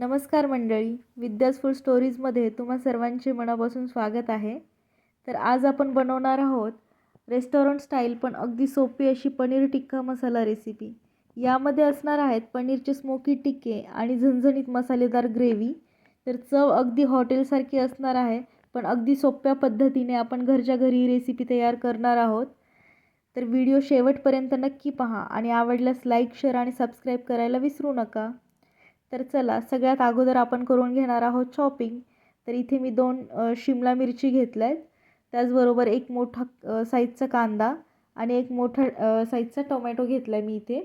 नमस्कार मंडळी विद्यासफूड स्टोरीजमध्ये तुम्हा सर्वांचे मनापासून स्वागत आहे. तर आज आपण बनवणार आहोत रेस्टॉरंट स्टाईल पण अगदी सोपी अशी पनीर टिक्का मसाला रेसिपी यामध्ये असणार आहेत पनीरचे स्मोकी टिक्के आणि झणझणीत मसालेदार ग्रेव्ही तर चव अगदी हॉटेलसारखी असणार आहे पण अगदी सोप्या पद्धतीने आपण घरच्या घरी ही रेसिपी तयार करणार आहोत. तर व्हिडिओ शेवटपर्यंत नक्की पहा आणि आवडल्यास लाईक शेअर आणि सबस्क्राईब करायला विसरू नका. तर चला सगळ्यात अगोदर आपण करून घेणार आहोत शॉपिंग तर इथे मी दोन शिमला मिरची घेतल्या आहेत त्याचबरोबर एक मोठा साईजचा कांदा आणि एक मोठा साईजचा टोमॅटो घेतला आहे मी इथे.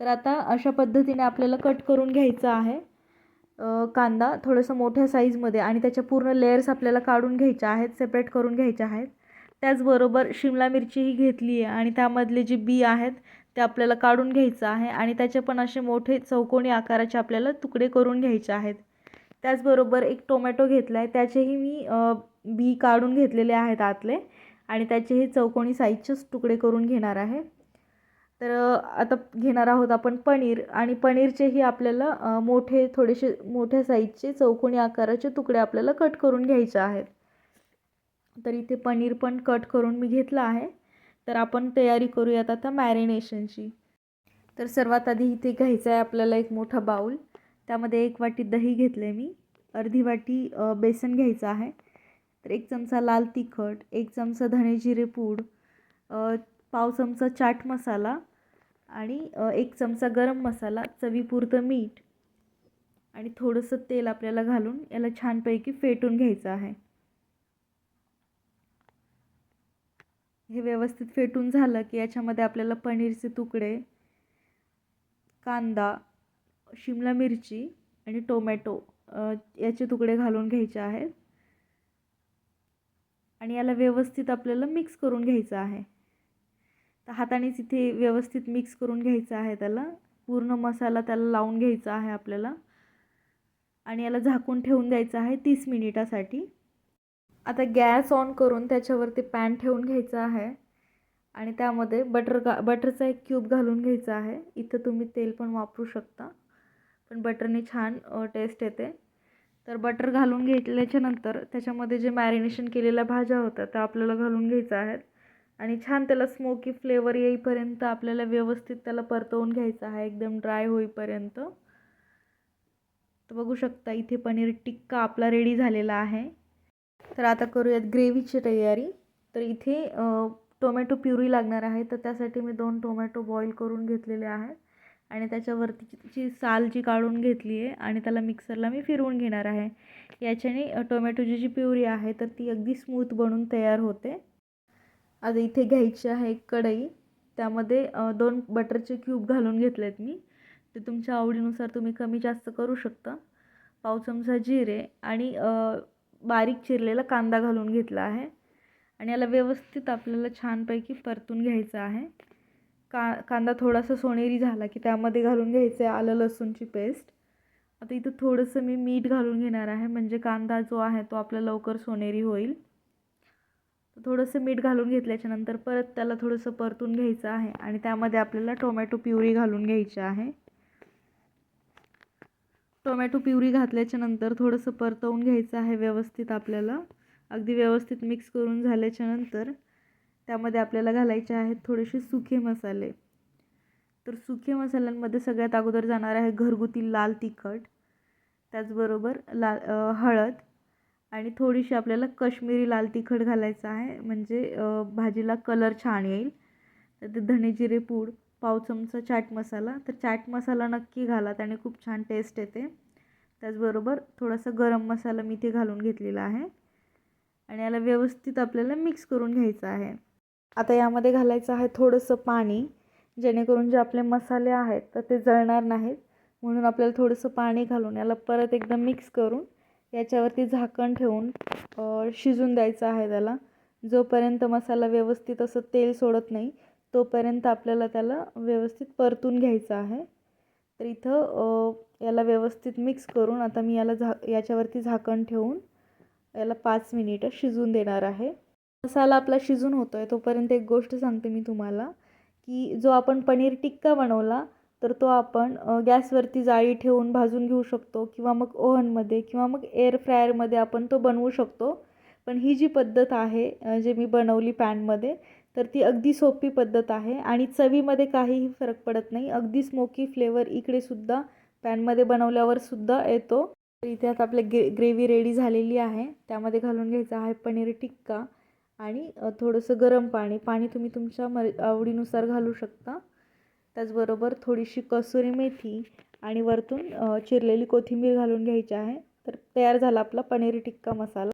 तर आता अशा पद्धतीने आपल्याला कट करून घ्यायचं आहे. कांदा थोडंसं मोठ्या साईजमध्ये आणि त्याच्या पूर्ण लेयर्स आपल्याला काढून घ्यायच्या आहेत सेपरेट करून घ्यायच्या आहेत. त्याचबरोबर शिमला मिरचीही घेतली आहे आणि त्यामधले जे बी आहेत ते आपल्याला काढून घ्यायचं आहे आणि त्याचे पण असे मोठे चौकोनी आकाराचे आपल्याला तुकडे करून घ्यायचे आहेत. त्याचबरोबर एक टोमॅटो घेतला आहे त्याचेही मी बी काढून घेतलेले आहेत आतले आणि त्याचेही चौकोनी साईजचेच तुकडे करून घेणार आहे. तर आता घेणार आहोत आपण पनीर आणि पनीरचेही आपल्याला मोठे थोडेसे मोठ्या साईजचे चौकोनी आकाराचे तुकडे आपल्याला कट करून घ्यायचे आहेत. तर इथे पनीर पण कट करून मी घेतलं आहे. तर आपण तयारी करूयात आता मॅरिनेशनची. तर सर्वात आधी इथे घ्यायचं आहे आपल्याला एक मोठा बाऊल. त्यामध्ये एक वाटी दही घेतलं आहे मी. अर्धी वाटी बेसन घ्यायचं आहे. तर एक चमचा लाल तिखट एक चमचा धणे जिरे पूड पाव चमचा चाट मसाला आणि एक चमचा गरम मसाला चवीपुरतं मीठ आणि थोडंसं तेल आपल्याला घालून याला छानपैकी फेटून घ्यायचं आहे. हे व्यवस्थित फेटून झालं की याच्यामध्ये आपल्याला पनीरचे तुकडे कांदा शिमला मिरची आणि टोमॅटो याचे तुकडे घालून घ्यायचे आहेत. आणि याला व्यवस्थित आपल्याला मिक्स करून घ्यायचं आहे. तर हातानेच इथे व्यवस्थित मिक्स करून घ्यायचं आहे त्याला. पूर्ण मसाला त्याला लावून घ्यायचा आहे आपल्याला. आणि याला झाकून ठेवून द्यायचं आहे तीस मिनिटासाठी. आता गॅस ऑन करून त्याच्यावरती पॅन ठेवून घ्यायचा आहे. आणि त्यामध्ये बटर गा बटरचा एक क्यूब घालून घ्यायचा आहे. इथं तुम्ही तेल पण वापरू शकता. पण बटरने छान टेस्ट येते. तर बटर घालून घेतल्याच्यानंतर त्याच्यामध्ये जे मॅरिनेशन केलेल्या भाज्या होत्या त्या आपल्याला घालून घ्यायच्या आहेत. आणि छान त्याला स्मोकी फ्लेवर येईपर्यंत आपल्याला व्यवस्थित त्याला परतवून घ्यायचं आहे. एकदम ड्राय होईपर्यंत. तर बघू शकता इथे पनीर टिक्का आपला रेडी झालेला आहे. तर आता करूयात ग्रेव्हीची तयारी. तर इथे टोमॅटो प्युरी लागणार आहे. तर त्यासाठी मी दोन टोमॅटो बॉईल करून घेतलेले आहेत आणि त्याच्यावरतीची साल जी काढून घेतली आहे आणि त्याला मिक्सरला मी फिरवून घेणार आहे. याच्याने टोमॅटोची जी प्युरी आहे तर ती अगदी स्मूथ बनून तयार होते. आता इथे घ्यायची आहे एक कढई. त्यामध्ये दोन बटरचे क्यूब घालून घेतलेत मी. ते तुमच्या आवडीनुसार तुम्ही कमी जास्त करू शकता. पाव चमचा जिरे आणि बारीक चिरलेला कांदा घालून घेतला आहे. आणि याला व्यवस्थित आपल्याला छानपैकी परतून घ्यायचं आहे. का कांदा थोडासा सोनेरी झाला की त्यामध्ये घालून घ्यायचं आहे आलं लसूणची पेस्ट. आता इथं थोडंसं मी मीठ घालून घेणार आहे. म्हणजे कांदा जो आहे तो आपला लवकर सोनेरी होईल. थोडंसं मीठ घालून घेतल्याच्यानंतर परत त्याला थोडंसं परतून घ्यायचं आहे. आणि त्यामध्ये आपल्याला टोमॅटो प्युरी घालून घ्यायची आहे. टोमॅटो प्युरी घातल्याच्यानंतर थोडंसं परतवून घ्यायचं आहे व्यवस्थित आपल्याला. अगदी व्यवस्थित मिक्स करून झाल्याच्यानंतर त्यामध्ये आपल्याला घालायचे आहेत थोडेसे सुखे मसाले. तर सुखे मसाल्यांमध्ये सगळ्यात अगोदर जाणार आहे घरगुती लाल तिखट त्याचबरोबर लाल हळद आणि थोडीशी आपल्याला कश्मीरी लाल तिखट घालायचं आहे. म्हणजे भाजीला कलर छान येईल. तर ते धणे जिरे पूड पाव चमचा चाट मसाला. तर चाट मसाला नक्की घाला त्याने खूप छान टेस्ट येते. त्याचबरोबर थोडासा गरम मसाला मी इथे घालून घेतलेला आहे. आणि याला व्यवस्थित आपल्याला मिक्स करून घ्यायचं आहे. आता यामध्ये घालायचं आहे थोडंसं पाणी जेणेकरून जे आपले मसाले आहेत तर ते जळणार नाहीत. म्हणून आपल्याला थोडंसं पाणी घालून याला परत एकदम मिक्स करून याच्यावरती झाकण ठेवून शिजून द्यायचं आहे त्याला. जोपर्यंत मसाला व्यवस्थित असं तेल सोडत नाही तोपर्यंत आपल्याला त्याला व्यवस्थित परतून घ्यायचं आहे. तर इथं याला व्यवस्थित मिक्स करून आता मी याला झा याच्यावरती झाकण ठेवून याला पाच मिनिटं शिजून देणार आहे. मसाला आपला शिजून होतो आहे तोपर्यंत एक गोष्ट सांगते मी तुम्हाला की जो आपण पनीर टिक्का बनवला तर तो आपण गॅसवरती जाळी ठेवून भाजून घेऊ शकतो किंवा मग ओव्हनमध्ये किंवा मग एअर फ्रायरमध्ये आपण तो बनवू शकतो. पण ही जी पद्धत आहे जे मी बनवली पॅनमध्ये तर ती अगदी सोपी पद्धत आहे आणि चवीमध्ये काहीही फरक पडत नाही. अगदी स्मोकी फ्लेवर इकडे सुद्धा पॅनमध्ये बनवल्यावर सुद्धा येतो. तर इथे आता आपल्या ग्रे ग्रेव्ही रेडी झालेली आहे. त्यामध्ये घालून घ्यायचं आहे पनीर टिक्का आणि थोडंसं गरम पाणी. पाणी तुम्ही तुमच्या मर आवडीनुसार घालू शकता. त्याचबरोबर थोडीशी कसुरी मेथी आणि वरतून चिरलेली कोथिंबीर घालून घ्यायची आहे. तर तयार झाला आपला पनीर टिक्का मसाला.